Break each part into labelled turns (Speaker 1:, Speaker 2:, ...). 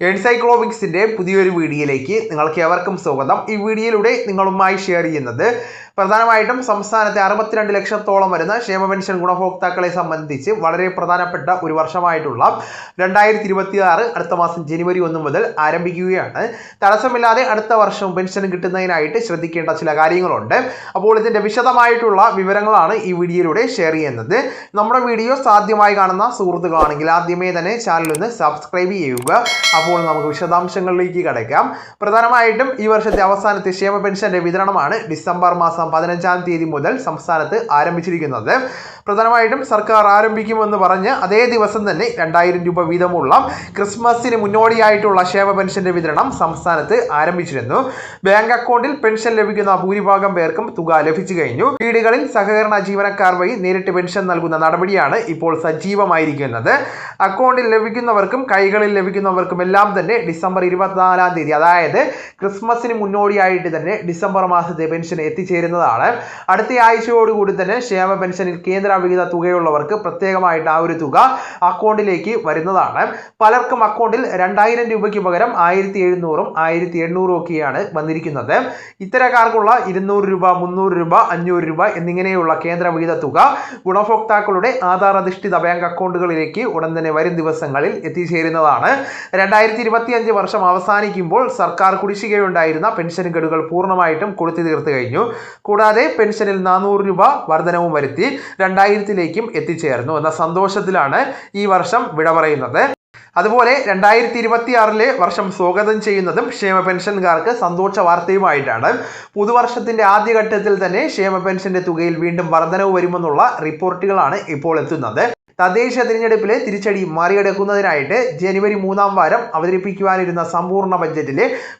Speaker 1: എൻസൈക്ലോമിക്സിന്റെ പുതിയൊരു വീഡിയോയിലേക്ക് നിങ്ങൾക്ക് ഏവർക്കും സ്വാഗതം. ഈ വീഡിയോയിലൂടെ നിങ്ങളുമായി ഷെയർ ചെയ്യുന്നത് പ്രധാനമായിട്ടും സംസ്ഥാനത്തെ അറുപത്തിരണ്ട് ലക്ഷത്തോളം വരുന്ന ക്ഷേമ പെൻഷൻ ഗുണഭോക്താക്കളെ സംബന്ധിച്ച് വളരെ പ്രധാനപ്പെട്ട ഒരു വർഷമായിട്ടുള്ള രണ്ടായിരത്തി ഇരുപത്തി ആറ് അടുത്ത മാസം ജനുവരി ഒന്ന് മുതൽ ആരംഭിക്കുകയാണ്. തടസ്സമില്ലാതെ അടുത്ത വർഷം പെൻഷൻ കിട്ടുന്നതിനായിട്ട് ശ്രദ്ധിക്കേണ്ട ചില കാര്യങ്ങളുണ്ട്. അപ്പോൾ ഇതിന്റെ വിശദമായിട്ടുള്ള വിവരങ്ങളാണ് ഈ വീഡിയോയിലൂടെ ഷെയർ ചെയ്യുന്നത്. നമ്മുടെ വീഡിയോ സാധ്യമായി കാണുന്ന സുഹൃത്തുക്കളാണെങ്കിൽ ആദ്യമേ തന്നെ ചാനൽ ഒന്ന് സബ്സ്ക്രൈബ് ചെയ്യുക. അപ്പോൾ നമുക്ക് വിശദാംശങ്ങളിലേക്ക് കടക്കാം. പ്രധാനമായിട്ടും ഈ വർഷത്തെ അവസാനത്തെ ക്ഷേമ പെൻഷന്റെ വിതരണമാണ് ഡിസംബർ മാസം പതിനഞ്ചാം തീയതി മുതൽ സംസ്ഥാനത്ത് ആരംഭിച്ചിരിക്കുന്നത്. പ്രധാനമായിട്ടും സർക്കാർ ആരംഭിക്കുമെന്ന് പറഞ്ഞ് അതേ ദിവസം തന്നെ രണ്ടായിരം രൂപ വീതമുള്ള ക്രിസ്മസിന് മുന്നോടിയായിട്ടുള്ള ക്ഷേമ പെൻഷന്റെ വിതരണം സംസ്ഥാനത്ത് ആരംഭിച്ചിരുന്നു. ബാങ്ക് അക്കൗണ്ടിൽ പെൻഷൻ ലഭിക്കുന്ന ഭൂരിഭാഗം പേർക്കും തുക ലഭിച്ചു കഴിഞ്ഞു. വീടുകളിൽ സഹകരണ ജീവനക്കാർ വഴി നേരിട്ട് പെൻഷൻ നൽകുന്ന നടപടിയാണ് ഇപ്പോൾ സജീവമായിരിക്കുന്നത്. അക്കൗണ്ടിൽ ലഭിക്കുന്നവർക്കും കൈകളിൽ ലഭിക്കുന്നവർക്കും എല്ലാം തന്നെ ഡിസംബർ ഇരുപത്തിനാലാം തീയതി അതായത് ക്രിസ്മസിന് മുന്നോടിയായിട്ട് തന്നെ ഡിസംബർ മാസത്തെ പെൻഷൻ എത്തിച്ചേരുന്നതാണ്. അടുത്ത ആഴ്ചയോടുകൂടി തന്നെ ക്ഷേമ പെൻഷനിൽ കേന്ദ്ര വിഹിത തുകയുള്ളവർക്ക് പ്രത്യേകമായിട്ട് ആ ഒരു തുക അക്കൗണ്ടിലേക്ക് വരുന്നതാണ്. പലർക്കും അക്കൗണ്ടിൽ രണ്ടായിരം രൂപയ്ക്ക് പകരം ആയിരത്തി എഴുന്നൂറും ആയിരത്തി എണ്ണൂറും ഒക്കെയാണ് വന്നിരിക്കുന്നത്. ഇത്തരക്കാർക്കുള്ള ഇരുന്നൂറ് രൂപ മുന്നൂറ് രൂപ അഞ്ഞൂറ് രൂപ എന്നിങ്ങനെയുള്ള കേന്ദ്ര വിഹിത തുക ഗുണഭോക്താക്കളുടെ ആധാർ അധിഷ്ഠിത ബാങ്ക് അക്കൗണ്ടുകളിലേക്ക് ഉടൻ തന്നെ വരും ദിവസങ്ങളിൽ എത്തിച്ചേരുന്നതാണ്. രണ്ടായിരത്തി ഇരുപത്തിയഞ്ച് വർഷം അവസാനിക്കുമ്പോൾ സർക്കാർ കുടിശ്ശികയുണ്ടായിരുന്ന പെൻഷൻ ഗഡുകൾ പൂർണമായിട്ടും കൊടുത്തു തീർത്തു കഴിഞ്ഞു. കൂടാതെ പെൻഷനിൽ നാനൂറ് രൂപ വർധനവും വരുത്തി രണ്ടായിരത്തിലേക്കും എത്തിച്ചേർന്നു എന്ന സന്തോഷത്തിലാണ് ഈ വർഷം വിട പറയുന്നത്. അതുപോലെ രണ്ടായിരത്തി ഇരുപത്തി ആറിലെ വർഷം സ്വാഗതം ചെയ്യുന്നതും ക്ഷേമ പെൻഷൻകാർക്ക് സന്തോഷ വാർത്തയുമായിട്ടാണ്. പുതുവർഷത്തിന്റെ ആദ്യഘട്ടത്തിൽ തന്നെ ക്ഷേമ പെൻഷന്റെ തുകയിൽ വീണ്ടും വർധനവ് വരുമെന്നുള്ള റിപ്പോർട്ടുകളാണ് ഇപ്പോൾ എത്തുന്നത്. തദ്ദേശ തിരഞ്ഞെടുപ്പിലെ തിരിച്ചടി മറികടക്കുന്നതിനായിട്ട് ജനുവരി മൂന്നാം വാരം അവതരിപ്പിക്കുവാനിരുന്ന സമ്പൂർണ ബജറ്റിൽ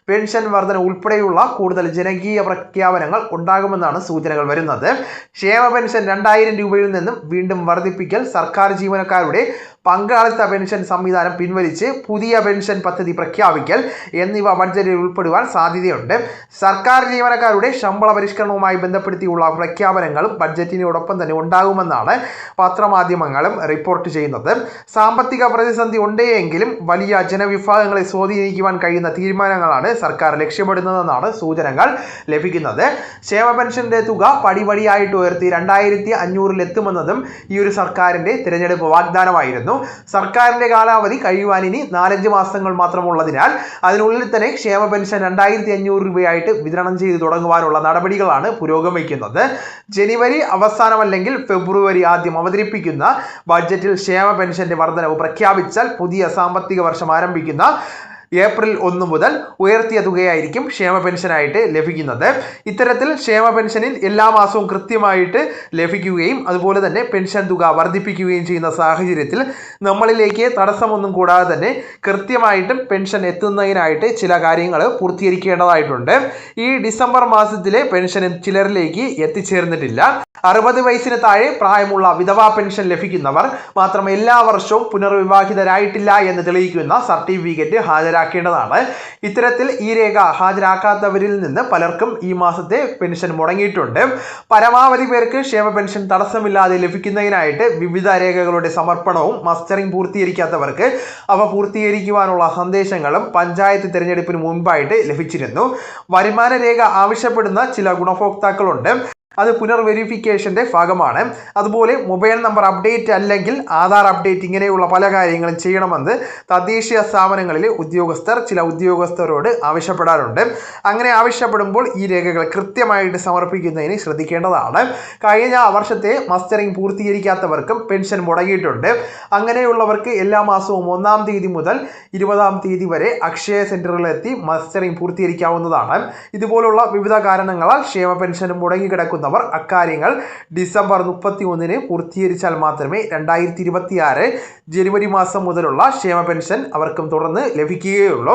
Speaker 1: പെൻഷൻ വർധന ഉൾപ്പെടെയുള്ള കൂടുതൽ ജനകീയ പ്രഖ്യാപനങ്ങൾ ഉണ്ടാകുമെന്നാണ് സൂചനകൾ വരുന്നത്. ക്ഷേമ പെൻഷൻ രണ്ടായിരം രൂപയിൽ നിന്നും വീണ്ടും വർദ്ധിപ്പിക്കൽ സർക്കാർ ജീവനക്കാരുടെ പങ്കാളിത്ത പെൻഷൻ സംവിധാനം പിൻവലിച്ച് പുതിയ പെൻഷൻ പദ്ധതി പ്രഖ്യാപിക്കൽ എന്നിവ ബഡ്ജറ്റിൽ ഉൾപ്പെടുവാൻ സാധ്യതയുണ്ട്. സർക്കാർ ജീവനക്കാരുടെ ശമ്പള പരിഷ്കരണവുമായി ബന്ധപ്പെടുത്തിയുള്ള പ്രഖ്യാപനങ്ങളും ബഡ്ജറ്റിനോടൊപ്പം തന്നെ ഉണ്ടാകുമെന്നാണ് പത്രമാധ്യമങ്ങളും റിപ്പോർട്ട് ചെയ്യുന്നത്. സാമ്പത്തിക പ്രതിസന്ധി ഉണ്ടെങ്കിലും വലിയ ജനവിഭാഗങ്ങളെ സ്വാധീനിക്കുവാൻ കഴിയുന്ന തീരുമാനങ്ങളാണ് സർക്കാർ ലക്ഷ്യമിടുന്നതെന്നാണ് സൂചനകൾ ലഭിക്കുന്നത്. ക്ഷേമ പെൻഷന്റെ തുക പടിപടിയായിട്ട് ഉയർത്തി രണ്ടായിരത്തി അഞ്ഞൂറിലെത്തുമെന്നതും ഈ ഒരു സർക്കാരിന്റെ തിരഞ്ഞെടുപ്പ് വാഗ്ദാനമായിരുന്നു. സർക്കാരിന്റെ കാലാവധി കഴിയുവാൻ ഇനി നാലഞ്ച് മാസങ്ങൾ മാത്രമുള്ളതിനാൽ അതിനുള്ളിൽ തന്നെ ക്ഷേമ പെൻഷൻ രണ്ടായിരത്തി അഞ്ഞൂറ് രൂപയായിട്ട് വിതരണം ചെയ്ത് തുടങ്ങുവാനുള്ള നടപടികളാണ് പുരോഗമിക്കുന്നത് ജനുവരി അവസാനമല്ലെങ്കിൽ ഫെബ്രുവരി ആദ്യം അവതരിപ്പിക്കുന്ന ബഡ്ജറ്റിൽ ക്ഷേമ പെൻഷന്റെ വർധനവ് പ്രഖ്യാപിച്ചാൽ പുതിയ സാമ്പത്തിക വർഷം ആരംഭിക്കുന്ന ഏപ്രിൽ ഒന്ന് മുതൽ ഉയർത്തിയ തുകയായിരിക്കും ക്ഷേമ പെൻഷനായിട്ട് ലഭിക്കുന്നത്. ഇത്തരത്തിൽ ക്ഷേമ പെൻഷനിൽ എല്ലാ മാസവും കൃത്യമായിട്ട് ലഭിക്കുകയും അതുപോലെ തന്നെ പെൻഷൻ തുക വർദ്ധിപ്പിക്കുകയും ചെയ്യുന്ന സാഹചര്യത്തിൽ നമ്മളിലേക്ക് തടസ്സമൊന്നും കൂടാതെ തന്നെ കൃത്യമായിട്ടും പെൻഷൻ എത്തുന്നതിനായിട്ട് ചില കാര്യങ്ങൾ പൂർത്തീകരിക്കേണ്ടതായിട്ടുണ്ട്. ഈ ഡിസംബർ മാസത്തിലെ പെൻഷൻ ചിലരിലേക്ക് എത്തിച്ചേർന്നിട്ടില്ല. അറുപത് വയസ്സിന് താഴെ പ്രായമുള്ള വിധവാ പെൻഷൻ ലഭിക്കുന്നവർ മാത്രം എല്ലാ വർഷവും പുനർവിവാഹിതരായിട്ടില്ല എന്ന് തെളിയിക്കുന്ന സർട്ടിഫിക്കറ്റ് ഹാജരാക്കേണ്ടതാണ്. ഇത്തരത്തിൽ ഈ രേഖ ഹാജരാക്കാത്തവരിൽ നിന്ന് പലർക്കും ഈ മാസത്തെ പെൻഷൻ മുടങ്ങിയിട്ടുണ്ട്. പരമാവധി പേർക്ക് ക്ഷേമ പെൻഷൻ തടസ്സമില്ലാതെ ലഭിക്കുന്നതിനായിട്ട് വിവിധ രേഖകളുടെ സമർപ്പണവും മസ്റ്ററിംഗ് പൂർത്തീകരിക്കാത്തവർക്ക് അവ പൂർത്തീകരിക്കുവാനുള്ള സന്ദേശങ്ങളും പഞ്ചായത്ത് തിരഞ്ഞെടുപ്പിന് മുൻപായിട്ട് ലഭിച്ചിരുന്നു. വരുമാന രേഖ ആവശ്യപ്പെടുന്ന ചില ഗുണഭോക്താക്കളുണ്ട്. അത് പുനർ പുനർവെരിഫിക്കേഷന്റെ ഭാഗമാണ്. അതുപോലെ മൊബൈൽ നമ്പർ അപ്ഡേറ്റ് അല്ലെങ്കിൽ ആധാർ അപ്ഡേറ്റ് ഇങ്ങനെയുള്ള പല കാര്യങ്ങളും ചെയ്യണമെന്ന് തദ്ദേശീയ സ്ഥാപനങ്ങളിലെ ഉദ്യോഗസ്ഥർ ചില ഉദ്യോഗസ്ഥരോട് ആവശ്യപ്പെടാറുണ്ട്. അങ്ങനെ ആവശ്യപ്പെടുമ്പോൾ ഈ രേഖകൾ കൃത്യമായിട്ട് സമർപ്പിക്കുന്നതിന് ശ്രദ്ധിക്കേണ്ടതാണ്. കഴിഞ്ഞ വർഷത്തെ മസ്റ്ററിംഗ് പൂർത്തീകരിക്കാത്തവർക്കും പെൻഷൻ മുടങ്ങിയിട്ടുണ്ട്. അങ്ങനെയുള്ളവർക്ക് എല്ലാ മാസവും ഒന്നാം തീയതി മുതൽ ഇരുപതാം തീയതി വരെ അക്ഷയ സെന്ററുകളിലെത്തി മസ്റ്ററിംഗ് പൂർത്തീകരിക്കാവുന്നതാണ്. ഇതുപോലുള്ള വിവിധ കാരണങ്ങളാൽ ക്ഷേമ പെൻഷൻ മുടങ്ങിക്കിടക്കുന്ന. ഉൾപ്പെടുന്നവർ അക്കാര്യങ്ങൾ ഡിസംബർ മുപ്പത്തി ഒന്നിന് പൂർത്തീകരിച്ചാൽ മാത്രമേ രണ്ടായിരത്തി ഇരുപത്തി ആറ് ജനുവരി മാസം മുതലുള്ള ക്ഷേമ പെൻഷൻ അവർക്കും തുടർന്ന് ലഭിക്കുകയുള്ളൂ.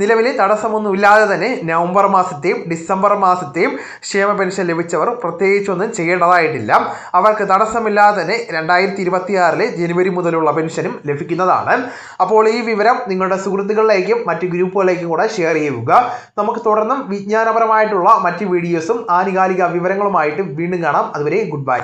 Speaker 1: നിലവിൽ തടസ്സമൊന്നുമില്ലാതെ തന്നെ നവംബർ മാസത്തെയും ഡിസംബർ മാസത്തെയും ക്ഷേമ പെൻഷൻ ലഭിച്ചവർ പ്രത്യേകിച്ചൊന്നും ചെയ്യേണ്ടതായിട്ടില്ല. അവർക്ക് തടസ്സമില്ലാതെ തന്നെ രണ്ടായിരത്തി ഇരുപത്തിയാറിലെ ജനുവരി മുതലുള്ള പെൻഷനും ലഭിക്കുന്നതാണ്. അപ്പോൾ ഈ വിവരം നിങ്ങളുടെ സുഹൃത്തുക്കളിലേക്കും മറ്റ് ഗ്രൂപ്പുകളിലേക്കും കൂടെ ഷെയർ ചെയ്യുക. നമുക്ക് തുടർന്നും വിജ്ഞാനപരമായിട്ടുള്ള മറ്റ് വീഡിയോസും ആനുകാലിക വിവരങ്ങളുമായിട്ട് വീണ്ടും കാണാം. അതുവരെ ഗുഡ് ബൈ.